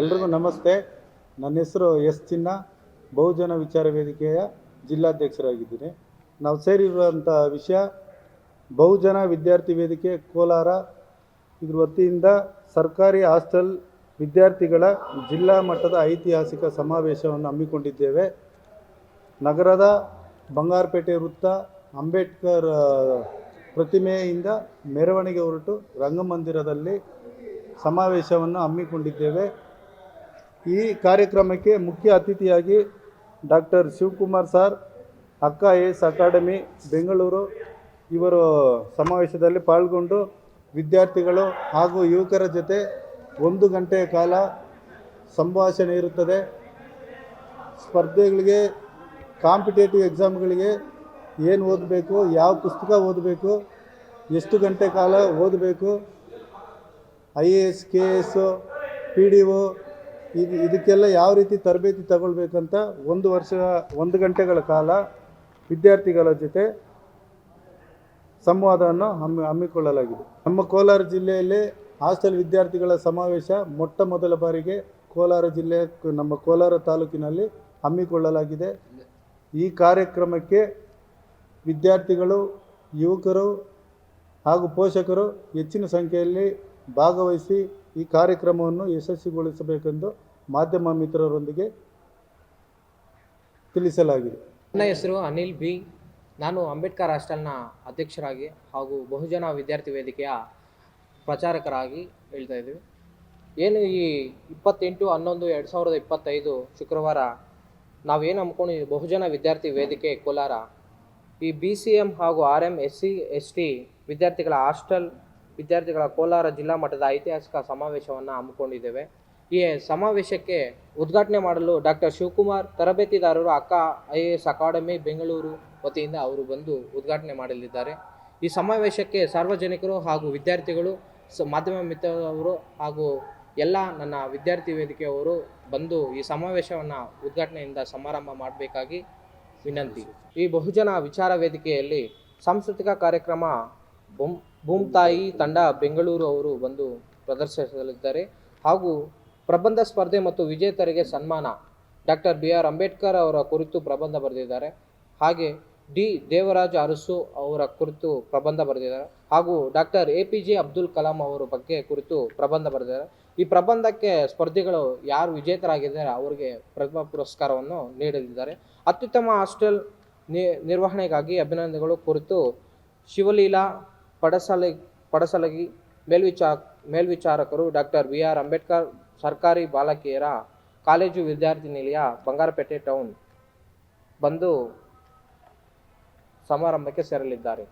ಎಲ್ರಿಗೂ ನಮಸ್ತೆ. ನನ್ನ ಹೆಸರು ಎಸ್ ಚಿನ್ನ. ಬಹುಜನ ವಿಚಾರ ವೇದಿಕೆಯ ಜಿಲ್ಲಾಧ್ಯಕ್ಷರಾಗಿದ್ದೀನಿ. ನಾವು ಸೇರಿರುವಂಥ ವಿಷಯ ಬಹುಜನ ವಿದ್ಯಾರ್ಥಿ ವೇದಿಕೆ ಕೋಲಾರ. ಇದ್ರ ವತಿಯಿಂದ ಸರ್ಕಾರಿ ಹಾಸ್ಟೆಲ್ ವಿದ್ಯಾರ್ಥಿಗಳ ಜಿಲ್ಲಾ ಮಟ್ಟದ ಐತಿಹಾಸಿಕ ಸಮಾವೇಶವನ್ನು ಹಮ್ಮಿಕೊಂಡಿದ್ದೇವೆ. ನಗರದ ಬಂಗಾರಪೇಟೆ ವೃತ್ತ ಅಂಬೇಡ್ಕರ್ ಪ್ರತಿಮೆಯಿಂದ ಮೆರವಣಿಗೆ ಹೊರಟು ರಂಗಮಂದಿರದಲ್ಲಿ ಸಮಾವೇಶವನ್ನು ಹಮ್ಮಿಕೊಂಡಿದ್ದೇವೆ. ಈ ಕಾರ್ಯಕ್ರಮಕ್ಕೆ ಮುಖ್ಯ ಅತಿಥಿಯಾಗಿ doctor Shivakumar sir, Akka A S academy, Bengaluru ಇವರು ಸಮಾವೇಶದಲ್ಲಿ ಪಾಲ್ಗೊಂಡು ವಿದ್ಯಾರ್ಥಿಗಳು ಹಾಗೂ ಯುವಕರ ಜೊತೆ ಒಂದು ಗಂಟೆಯ ಕಾಲ ಸಂಭಾಷಣೆ ಇರುತ್ತದೆ. ಸ್ಪರ್ಧೆಗಳಿಗೆ, ಕಾಂಪಿಟೇಟಿವ್ ಎಕ್ಸಾಮ್ಗಳಿಗೆ ಏನು ಓದಬೇಕು, ಯಾವ ಪುಸ್ತಕ ಓದಬೇಕು, ಎಷ್ಟು ಗಂಟೆ ಕಾಲ ಓದಬೇಕು, I A S, K S P D O ಇದು ಇದಕ್ಕೆಲ್ಲ ಯಾವ ರೀತಿ ತರಬೇತಿ ತಗೊಳ್ಬೇಕಂತ ಒಂದು ವರ್ಷ, ಒಂದು ಗಂಟೆಗಳ ಕಾಲ ವಿದ್ಯಾರ್ಥಿಗಳ ಜೊತೆ ಸಂವಾದವನ್ನು ಹಮ್ಮಿ ಹಮ್ಮಿಕೊಳ್ಳಲಾಗಿದೆ. ನಮ್ಮ ಕೋಲಾರ ಜಿಲ್ಲೆಯಲ್ಲಿ ಹಾಸ್ಟೆಲ್ ವಿದ್ಯಾರ್ಥಿಗಳ ಸಮಾವೇಶ ಮೊಟ್ಟ ಮೊದಲ ಬಾರಿಗೆ ಕೋಲಾರ ಜಿಲ್ಲೆ, ನಮ್ಮ ಕೋಲಾರ ತಾಲೂಕಿನಲ್ಲಿ ಹಮ್ಮಿಕೊಳ್ಳಲಾಗಿದೆ. ಈ ಕಾರ್ಯಕ್ರಮಕ್ಕೆ ವಿದ್ಯಾರ್ಥಿಗಳು, ಯುವಕರು ಹಾಗೂ ಪೋಷಕರು ಹೆಚ್ಚಿನ ಸಂಖ್ಯೆಯಲ್ಲಿ ಭಾಗವಹಿಸಿ ಈ ಕಾರ್ಯಕ್ರಮವನ್ನು ಯಶಸ್ವಿಗೊಳಿಸಬೇಕೆಂದು ಮಾಧ್ಯಮ ಮಿತ್ರರೊಂದಿಗೆ ತಿಳಿಸಲಾಗಿದೆ. ನನ್ನ ಹೆಸರು ಅನಿಲ್ ಬಿ. ನಾನು ಅಂಬೇಡ್ಕರ್ ಹಾಸ್ಟೆಲ್ನ ಅಧ್ಯಕ್ಷರಾಗಿ ಹಾಗೂ ಬಹುಜನ ವಿದ್ಯಾರ್ಥಿ ವೇದಿಕೆಯ ಪ್ರಚಾರಕರಾಗಿ ಹೇಳ್ತಾ ಇದ್ದೀವಿ. ಏನು ಈ ಇಪ್ಪತ್ತೆಂಟು, ಹನ್ನೊಂದು, ಎರಡು ಸಾವಿರದ ಇಪ್ಪತ್ತೈದು ಶುಕ್ರವಾರ ನಾವೇನು ಹಮ್ಮಿಕೊಂಡಿದ್ದೀವಿ ಬಹುಜನ ವಿದ್ಯಾರ್ಥಿ ವೇದಿಕೆ ಕೋಲಾರ ಈ ಬಿ ಸಿ ಎಂ ಹಾಗೂ R M S C, S T ವಿದ್ಯಾರ್ಥಿಗಳ ಹಾಸ್ಟೆಲ್ ವಿದ್ಯಾರ್ಥಿಗಳ ಕೋಲಾರ ಜಿಲ್ಲಾ ಮಟ್ಟದ ಐತಿಹಾಸಿಕ ಸಮಾವೇಶವನ್ನು ಹಮ್ಮಿಕೊಂಡಿದ್ದೇವೆ. ಈ ಸಮಾವೇಶಕ್ಕೆ ಉದ್ಘಾಟನೆ ಮಾಡಲು doctor Shivakumar, ತರಬೇತಿದಾರರು Akka, I A S academy, Bengaluru ವತಿಯಿಂದ ಅವರು ಬಂದು ಉದ್ಘಾಟನೆ ಮಾಡಲಿದ್ದಾರೆ. ಈ ಸಮಾವೇಶಕ್ಕೆ ಸಾರ್ವಜನಿಕರು ಹಾಗೂ ವಿದ್ಯಾರ್ಥಿಗಳು, ಸ, ಮಾಧ್ಯಮ ಮಿತ್ರರು ಹಾಗೂ ಎಲ್ಲ ನನ್ನ ವಿದ್ಯಾರ್ಥಿ ವೇದಿಕೆಯವರು ಬಂದು ಈ ಸಮಾವೇಶವನ್ನು ಉದ್ಘಾಟನೆಯಿಂದ ಸಮಾರಂಭ ಮಾಡಬೇಕಾಗಿ ವಿನಂತಿ. ಈ ಬಹುಜನ ವಿಚಾರ ವೇದಿಕೆಯಲ್ಲಿ ಸಾಂಸ್ಕೃತಿಕ ಕಾರ್ಯಕ್ರಮ ಬೊಮ್ ಭೂಮ್ತಾಯಿ ತಂಡ ಬೆಂಗಳೂರು ಅವರು ಬಂದು ಪ್ರದರ್ಶಿಸಲಿದ್ದಾರೆ. ಹಾಗೂ ಪ್ರಬಂಧ ಸ್ಪರ್ಧೆ ಮತ್ತು ವಿಜೇತರಿಗೆ ಸನ್ಮಾನ ಡಾಕ್ಟರ್ ಬಿ ಆರ್ ಅಂಬೇಡ್ಕರ್ ಅವರ ಕುರಿತು ಪ್ರಬಂಧ ಬರೆದಿದ್ದಾರೆ. ಹಾಗೆ ಡಿ ದೇವರಾಜ ಅರಸು ಅವರ ಕುರಿತು ಪ್ರಬಂಧ ಬರೆದಿದ್ದಾರೆ. ಹಾಗೂ doctor A P J Abdul Kalam ಅವರ ಬಗ್ಗೆ ಕುರಿತು ಪ್ರಬಂಧ ಬರೆದಿದ್ದಾರೆ. ಈ ಪ್ರಬಂಧಕ್ಕೆ ಸ್ಪರ್ಧಿಗಳು ಯಾರು ವಿಜೇತರಾಗಿದ್ದಾರೆ ಅವರಿಗೆ ಪ್ರಥಮ ಪುರಸ್ಕಾರವನ್ನು ನೀಡಲಿದ್ದಾರೆ. ಅತ್ಯುತ್ತಮ ಹಾಸ್ಟೆಲ್ ನಿರ್ವಹಣೆಗಾಗಿ ಅಭಿನಂದನೆಗಳು. ಕುರಿತು ಶಿವಲೀಲಾ ಪಡಸಲ, ಪಡಸಲಗಿ ಮೇಲ್ವಿಚಾ ಮೇಲ್ವಿಚಾರಕರು ಡಾಕ್ಟರ್ ಬಿ ಆರ್ ಅಂಬೇಡ್ಕರ್, ಸರ್ಕಾರಿ ಬಾಲಕಿಯರ ಕಾಲೇಜು ವಿದ್ಯಾರ್ಥಿ ನಿಲಯ, ಬಂಗಾರಪೇಟೆ ಟೌನ್ ಬಂದು ಸಮಾರಂಭಕ್ಕೆ ಸೇರಲಿದ್ದಾರೆ.